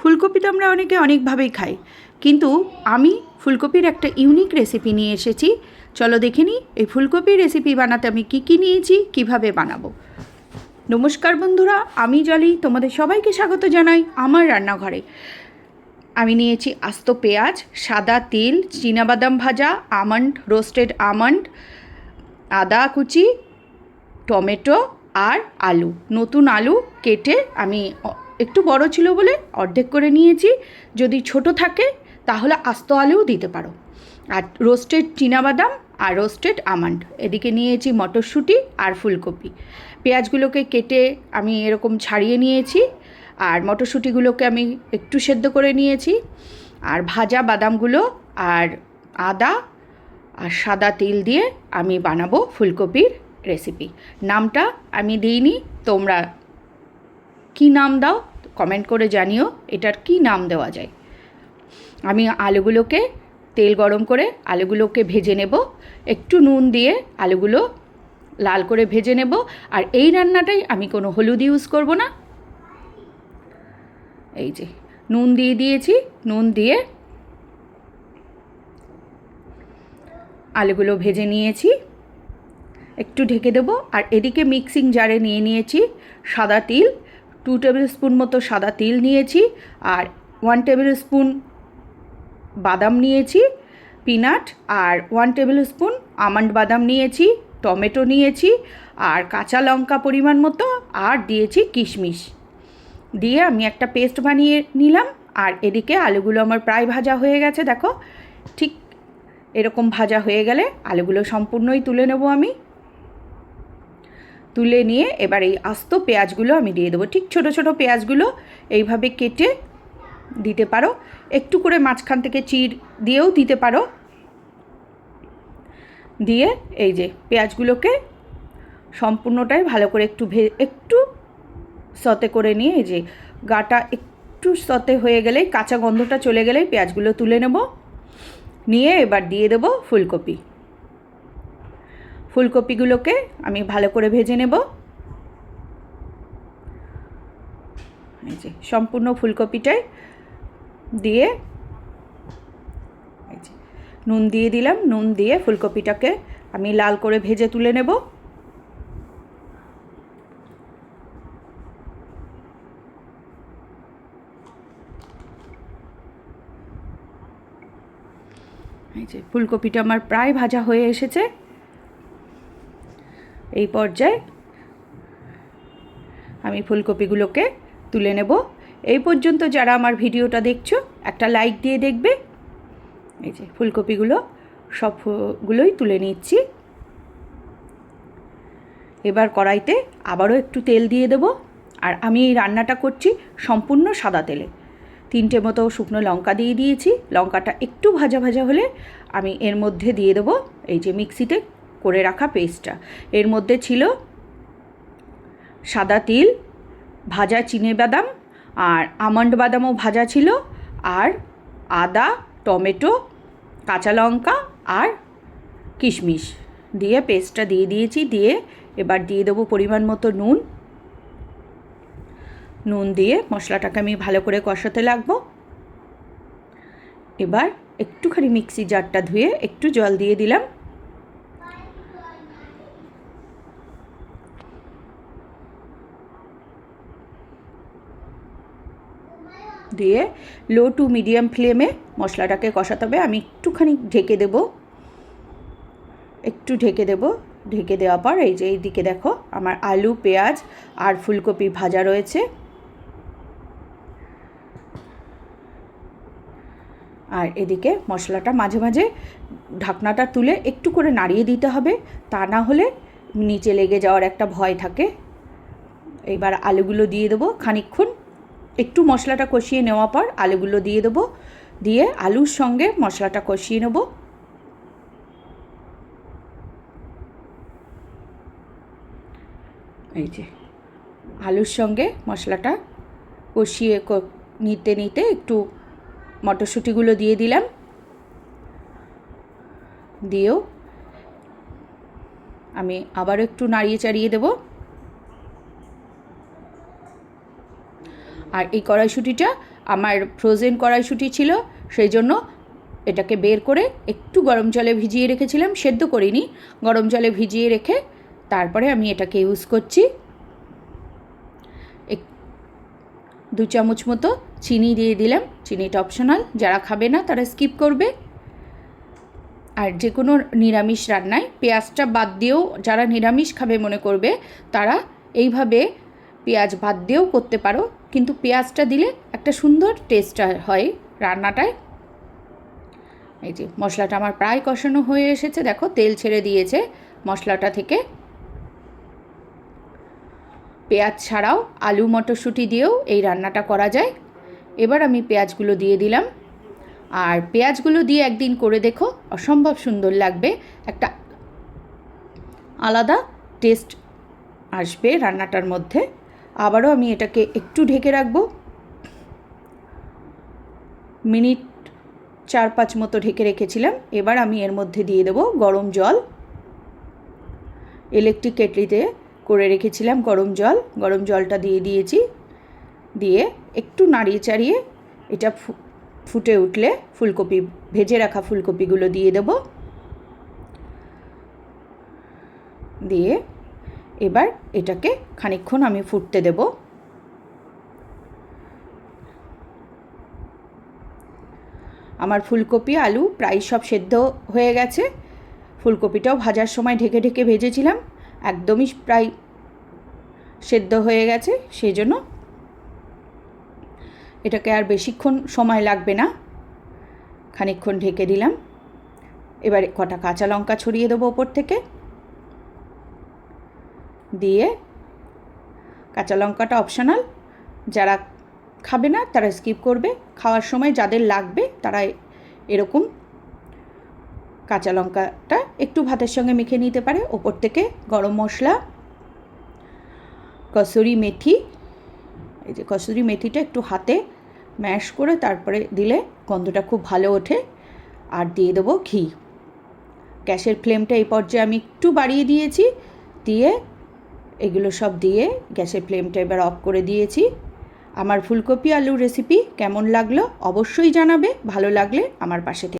ফুলকপি তো আমরা অনেকে অনেকভাবেই খাই। কিন্তু আমি ফুলকপির একটা ইউনিক রেসিপি নিয়ে এসেছি। চলো দেখে নিই, এই ফুলকপির রেসিপি বানাতে আমি কী কী নিয়েছি, কীভাবে বানাবো? নমস্কার বন্ধুরা, আমি জলি, তোমাদের সবাইকে স্বাগত জানাই আমার রান্নাঘরে। আমি নিয়েছি আস্ত পেঁয়াজ, সাদা তিল, চীনাবাদাম ভাজা, আমন্ড রোস্টেড আমন্ড, আদা কুচি, টমেটো আর আলু। নতুন আলু কেটে আমি একটু বড় ছিল বলে অর্ধেক করে নিয়েছি। যদি ছোট থাকে, তাহলে আস্ত আলুও দিতে পারো। আর রোস্টেড চীনাবাদাম আর রোস্টেড আমন্ড। এদিকে নিয়েছি মটরশুঁটি আর ফুলকপি। পেঁয়াজগুলোকে কেটে আমি এরকম ছাড়িয়ে নিয়েছি। আর মটরশুঁটিগুলোকে আমি একটু সেদ্ধ করে নিয়েছি। আর ভাজা বাদামগুলো আর আদা আর সাদা তিল দিয়ে আমি বানাবো ফুলকপির রেসিপি নামটা আমি দিইনি, তোমরা কি নাম দাও? কমেন্ট করে জানিও এটার কি নাম দেওয়া যায়। আমি আলুগুলোকে, তেল গরম করে আলুগুলোকে ভেজে নেব, একটু নুন দিয়ে আলুগুলো লাল করে ভেজে নেব, আর এই রান্নাটাই আমি কোনো হলুদ ইউজ করব না। এই যে, নুন দিয়ে দিয়েছি, নুন দিয়ে আলুগুলো ভেজে নিয়েছি, একটু ঢেকে দেবো, আর এদিকে মিক্সিং জারে নিয়ে নিয়েছি সাদা তিল টু টেবিল স্পুন মতো সাদা তিল নিয়েছি আর ওয়ান টেবিল স্পুন বাদাম নিয়েছি পিনাট আর ওয়ান টেবিল স্পুন আমন্ড বাদাম নিয়েছি, টমেটো নিয়েছি আর কাঁচা লঙ্কা পরিমাণ মতো আর দিয়েছি কিশমিশ। দিয়ে আমি একটা পেস্ট বানিয়ে নিলাম আর এদিকে আলুগুলো আমার প্রায় ভাজা হয়ে গেছে, দেখো। ঠিক এরকম ভাজা হয়ে গেলে আলুগুলো সম্পূর্ণই তুলে নেব আমি। তুলে নিয়ে এবার এই আস্ত পেঁয়াজগুলো আমি দিয়ে দেবো। ঠিক ছোট ছোট পেঁয়াজগুলো এইভাবে কেটে দিতে পারো। একটু করে মাঝখান থেকে চির দিয়েও দিতে পারো। দিয়ে এই যে পেঁয়াজগুলোকে সম্পূর্ণটাই ভালো করে একটু ভে, একটু সতে করে নিয়ে এই যে গাটা একটু সতে হয়ে গেলেই কাঁচা গন্ধটা চলে গেলেই পেঁয়াজগুলো তুলে নেব। নিয়ে এবার দিয়ে দেবো ফুলকপি। ফুলকপিগুলোকে আমি ভালো করে ভেজে নেব। এই যে, সম্পূর্ণ ফুলকপিটাই দিয়ে, এই যে, নুন দিয়ে দিলাম। নুন দিয়ে ফুলকপিটাকে আমি লাল করে ভেজে তুলে নেব। এই যে, ফুলকপিটা আমার প্রায় ভাজা হয়ে এসেছে। এই পর্যায়ে আমি ফুলকপিগুলোকে তুলে নেব। এই পর্যন্ত যারা আমার ভিডিওটা দেখছ, একটা লাইক দিয়ে দেখবে। এই যে ফুলকপিগুলো সবগুলোই তুলে নিচ্ছি। এবার কড়াইতে আবারও একটু তেল দিয়ে দেব। আর আমি এই রান্নাটা করছি সম্পূর্ণ সাদা তেলে। তিনটে মতো শুকনো লঙ্কা দিয়ে দিয়েছি। লঙ্কাটা একটু ভাজা ভাজা হলে আমি এর মধ্যে দিয়ে দেবো। এই যে মিক্সিতে করে রাখা পেস্টটা। এর মধ্যে ছিল সাদা তিল, ভাজা চিনে বাদাম আর আমন্ড বাদামও ভাজা ছিল আর আদা, টমেটো, কাঁচা লঙ্কা আর কিশমিশ দিয়ে পেস্টটা দিয়ে দিয়েছি। দিয়ে এবার দিয়ে দেবো পরিমাণ মতো নুন। নুন দিয়ে মশলাটাকে আমি ভালো করে কষাতে লাগবো। এবার একটুখানি মিক্সি জারটা ধুয়ে একটু জল দিয়ে দিলাম। দিয়ে লো টু মিডিয়াম ফ্লেমে মশলাটাকে কষাতে হবে। আমি একটুখানি ঢেকে দেব। একটু ঢেকে দেব। ঢেকে দেওয়ার পর এই যে এইদিকে দেখো, আমার আলু, পেঁয়াজ আর ফুলকপি ভাজা রয়েছে। আর এদিকে মশলাটা মাঝে মাঝে ঢাকনাটা তুলে একটু করে নাড়িয়ে দিতে হবে। তা না হলে নিচে লেগে যাওয়ার একটা ভয় থাকে। এবার আলুগুলো দিয়ে দেবো খানিকক্ষণ। একটু মশলাটা কষিয়ে নেওয়ার পর আলুগুলো দিয়ে দেবো। দিয়ে আলুর সঙ্গে মশলাটা কষিয়ে নেব। এই যে, আলুর সঙ্গে মশলাটা কষিয়ে নিতে নিতে একটু মটরশুঁটিগুলো দিয়ে দিলাম। দিয়েও আমি আবার একটু নাড়িয়ে চাড়িয়ে দেবো। আর এই কড়াইশুঁটিটা আমার ফ্রোজেন কড়াইশুঁটি ছিল, সেই জন্য এটাকে বের করে একটু গরম জলে ভিজিয়ে রেখেছিলাম, সেদ্ধ করিনি। গরম জলে ভিজিয়ে রেখে তারপরে আমি এটাকে ইউজ করছি। এক, দু চামচ মতো চিনি দিয়ে দিলাম। চিনিটা অপশনাল যারা খাবে না তারা স্কিপ করবে। আর যে কোনো নিরামিষ রান্নায় পেঁয়াজটা বাদ দিয়েও যারা নিরামিষ খাবে মনে করবে, তারা এইভাবে পেঁয়াজ বাদ দিয়েও করতে পারো। কিন্তু পেঁয়াজটা দিলে একটা সুন্দর টেস্ট হয় রান্নাটায়। এই যে মশলাটা আমার প্রায় কষানো হয়ে এসেছে, দেখো তেল ছেড়ে দিয়েছে মশলাটা থেকে। পেঁয়াজ ছাড়াও আলু মটরশুঁটি দিয়েও এই রান্নাটা করা যায়। এবার আমি পেঁয়াজগুলো দিয়ে দিলাম। আর পেঁয়াজগুলো দিয়ে একদিন করে দেখো, অসম্ভব সুন্দর লাগবে। একটা আলাদা টেস্ট আসবে রান্নাটার মধ্যে। আবারও আমি এটাকে একটু ঢেকে রাখব। মিনিট চার পাঁচ মতো ঢেকে রেখেছিলাম। এবার আমি এর মধ্যে দিয়ে দেবো গরম জল। ইলেকট্রিক কেটলিতে করে রেখেছিলাম গরম জল। গরম জলটা দিয়ে দিয়েছি। দিয়ে একটু নাড়িয়ে চাড়িয়ে এটা ফুটে উঠলে ফুলকপি, ভেজে রাখা ফুলকপিগুলো দিয়ে দেব। দিয়ে এবার এটাকে খানিক্ষণ আমি ফুটতে দেব। আমার ফুলকপি, আলু প্রায় সব সেদ্ধ হয়ে গেছে। ফুলকপিটাও ভাজার সময় ঢেকে ঢেকে ভেজেছিলাম। একদমই প্রায় সেদ্ধ হয়ে গেছে সেই জন্য এটাকে আর বেশিক্ষণ সময় লাগবে না। খানিকক্ষণ ঢেকে দিলাম। এবারে কটা কাঁচা লঙ্কা ছড়িয়ে দেবো ওপর থেকে। দিয়ে কাঁচা লঙ্কাটা অপশনাল যারা খাবে না, তারা স্কিপ করবে। খাওয়ার সময় যাদের লাগবে তারা এরকম কাঁচা লঙ্কাটা একটু ভাতের সঙ্গে মেখে নিতে পারে। ওপর থেকে গরম মশলা, কসুরি মেথি, এই যে কসুরি মেথিটা একটু হাতে ম্যাশ করে তারপরে দিলে গন্ধটা খুব ভালো ওঠে। আর দিয়ে দেবো ঘি। গ্যাসের ফ্লেমটা এই পর্যায়ে আমি একটু বাড়িয়ে দিয়েছি। দিয়ে এগুলো সব দিয়ে গ্যাসের ফ্লেমটা এবার অফ করে দিয়েছি। আমার ফুলকপি আলুর রেসিপি কেমন লাগল অবশ্যই জানাবে, ভালো লাগলে আমার পাশে